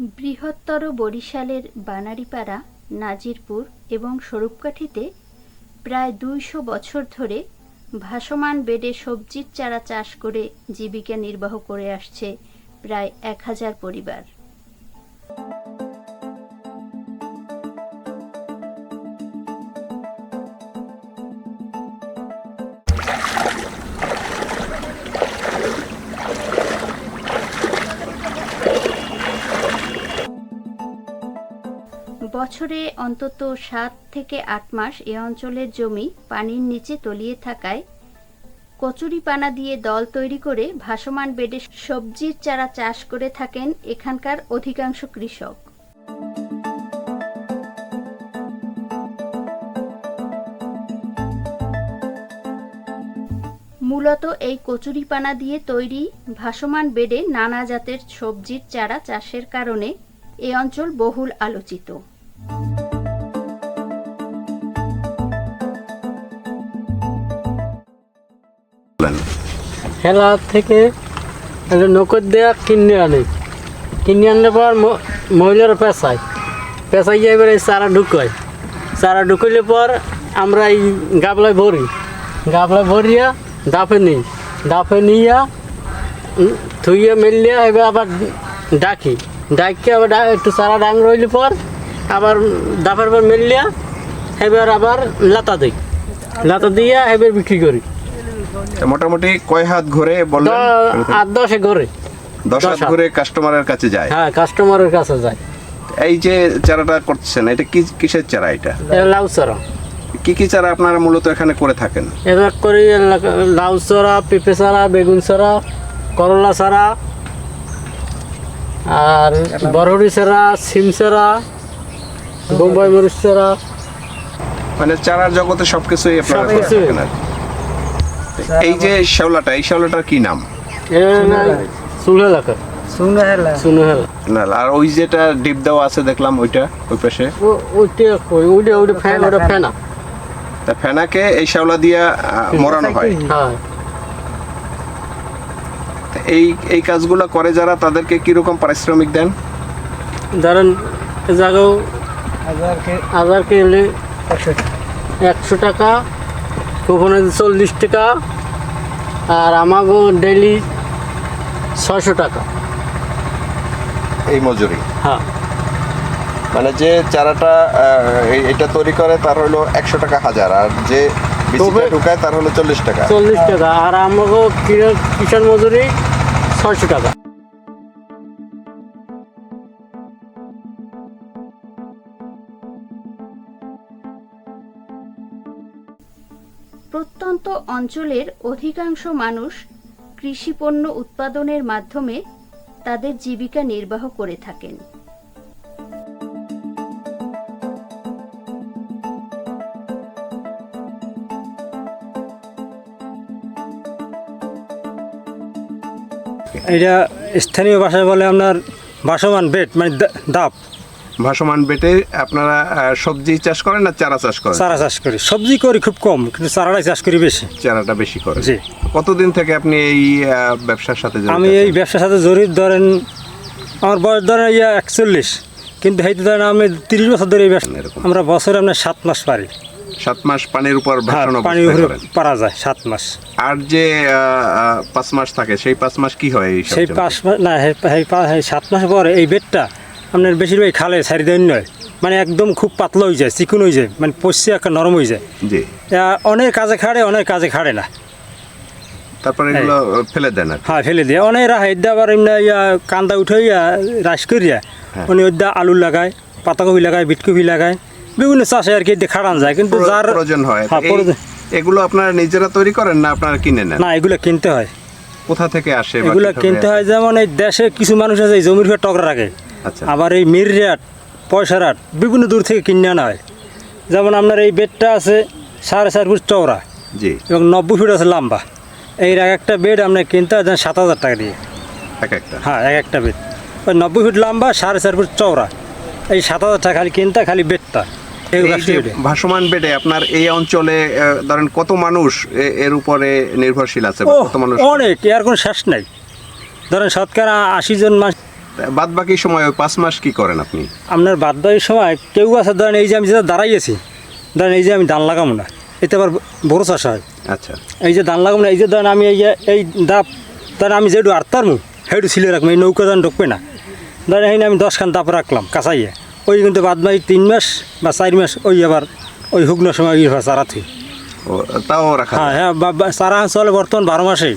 বৃহত্তর বরিশালের বানারীপাড়া, নাজিরপুর এবং স্বরূপকাঠিতে প্রায় দুইশো বছর ধরে ভাসমান বেডে সবজির চারা চাষ করে জীবিকা নির্বাহ করে আসছে প্রায় এক হাজার পরিবার। বছরে অন্তত সাত থেকে আট মাস এ অঞ্চলের জমি পানির নিচে তলিয়ে থাকায় কচুরি পানা দিয়ে দল তৈরি করে ভাসমান বেডে সবজির চারা চাষ করে থাকেন এখানকার অধিকাংশ কৃষক। মূলত এই কচুরিপানা দিয়ে তৈরি ভাসমান বেডে নানা জাতের সবজির চারা চাষের কারণে এ অঞ্চল বহুল আলোচিত। বলেন খেলা থেকে নৌকর দেওয়া কিনে আনে। কিনে আনলে পর মহিলারা পেঁচায় পেঁচাই গিয়ে এবার চারা ঢুকায়। চারা ঢুকাইলে পর আমরা এই গাবলায় ভরি। গাবলায় ভরিয়া দাপে নিই। দাপে নিয়া থুইয়া মেলিয়া এবার আবার ডাকি। ডাকি আবার একটু চারা ডাং রইলে পর আবার দাপের পর মেলিয়া এবার আবার লাতা দিই। লাতা দিয়া এবার বিক্রি করি। মোটামুটি কয় হাত ঘুরে বললেন? আট দশে ঘরে। দশ হাত। ঘুরে কাস্টমারের কাছে যায়। হ্যাঁ কাস্টমারের কাছে যায়। এই যে চারাটা করছেন এটা কি কিসের চারা এটা? এটা লাউ চড়া কি কি চারা আপনারা মূলত এখানে করে থাকেন? এবার করি লাউ চড়া পেঁপে চারা বেগুন চারা করলা চারা আর বরহরি চারা সিম চারা বোম্বাই মরিচ চারা। মানে চারার জগতে সবকিছুই আপনারা করে। থাকেন আর। এই যে শেওলাটা এই শেওলাটার কি নাম? না আর ওই যেটা ডিপ দেওয়া আছে দেখলাম ওইটা ওই পাশে? ওইটা কই? ওইটা ওইটা ফ্যান ওটা ফেনা তা ফেনাকে এই শেওলা দিয়া মরানো হয়। হ্যাঁ। এই এই কাজগুলো করে যারা তাদেরকে কীরকম পারিশ্রমিক দেন? ধরেন এ জায়গাও হাজার কিনলে একশো টাকা কখনো চল্লিশ টাকা আর আমাকেও ডেলি ছয়শো টাকা। এই মজুরি? হ্যাঁ। মানে যে চারাটা এটা তৈরি করে তার হলো একশো টাকা হাজার। আর যে বিচিটা ঢুকায় তার হলো চল্লিশ টাকা। চল্লিশ টাকা। আর আমাকেও কিষাণ মজুরি ছয়শো টাকা। প্রত্যন্ত অঞ্চলের অধিকাংশ মানুষ কৃষিপণ্য উৎপাদনের মাধ্যমে তাদের জীবিকা নির্বাহ করে থাকেন। এটা স্থানীয় ভাষায় বলে আপনার ভাসমান বেড মানে দা- ডাব ভাসমান বেটে আপনারা সবজি চাষ করেন না চারা চাষ করেন? চারা চাষ করি। সবজি করি খুব কম কিন্তু চারাটাই চাষ করি বেশি। চারাটা বেশি করেন। জি। কতদিন থেকে আপনি এই ব্যবসার সাথে জড়িত আমি এই ব্যবসার সাথে জড়িত ধরেন আমার বয়স ধরেন ইয়া একচল্লিশ কিন্তু হেঁটে ধরেন আমি তিরিশ বছর ধরে এই ব্যবসা আমরা বছরে আপনার সাত মাস পারি। সাত মাস পানির উপর হ্যাঁ ভাসানো পানি উপরে পারা যায় সাত মাস। আর যে পাঁচ মাস থাকে সেই পাঁচ মাস কি হয় এই সেই পাঁচ মাস না সাত মাস পরে এই বেডটা আপনার বেশিরভাগ খালে সারি দেন নয়। মানে একদম খুব পাতলা হয়ে যায় চিকুন হয়ে যায় মানে পশি একটা নরম হয়ে যায়। জি। অনেক কাজে খাড়ে অনেক কাজে খাড়ে না। তারপরে এগুলো ফেলে দেন হ্যাঁ ফেলে দিয়ে। অনেক রাখে ইদ্যা আবার এমনি ইয়া কান্দা উঠে ইয়া রাস করিয়া হ্যাঁ। উনি ওইদা আলু লাগায় পাতাকপি লাগায় বিটকপি লাগায়। বিভিন্ন চাষে আর কি খাড়ান যায় কিন্তু যার প্রয়োজন হয়। হ্যাঁ। এগুলো আপনারা নিজেরা তৈরি করেন না আপনারা কিনে নেন? না এগুলো কিনতে হয়। কোথা থেকে আসে এগুলো কিনতে হয় যেমন এই দেশে কিছু মানুষ আছে জমির ফের টকরা রাখে। আবার এই মির রেট পয়সা রাট বিভিন্ন দূর থেকে কিনে আনা হয়। যেমন আপনার এই বেডটা আছে সাড়ে চার ফুট চওড়া জি। এবং নব্বই ফুট আছে লম্বা। এই এক একটা বেড আপনার কিনতে হয় সাত হাজার টাকা দিয়ে। এক একটা? হ্যাঁ এক একটা বেড। ওই নব্বই ফুট লম্বা সাড়ে চার ফুট চওড়া। এই সাত হাজার টাকা খালি কিনতে খালি বেডটা। ভাসমান বেডে আপনার এই অঞ্চলে ধরেন কত মানুষ এর উপরে নির্ভরশীল আছে? কত মানুষ? অনেক এর কোনো শেষ নাই। ধরেন শতকরা আশি জন মানুষ বাদ বাকি সময় ওই পাঁচ মাস কি করেন আপনি? আপনার বাদ বাকির সময় কেউ আছে ধরেন এই যে আমি যেটা দাঁড়াই আছি ধরেন এই যে আমি ধান লাগাবো না এতে আবার বড় চাষ হয়। আচ্ছা। এই যে ধান লাগাবো না এই যে ধরেন আমি এই যে এই দাপ ধরেন আমি যেটু আটতার মু সেইটু ছিলে রাখব এই নৌকা ধান ঢুকবে না। ধরেন এই আমি দশখান দাপ রাখলাম কাঁচাইয়ে। ওই কিন্তু বাদ বাকি তিন মাস বা চার মাস ওই আবার ওই শুকনো সময় ইয়ে হয় চারা থুই ও তাও রাখা হ্যাঁ হ্যাঁ চারা চলে বর্তমান বারো মাসেই।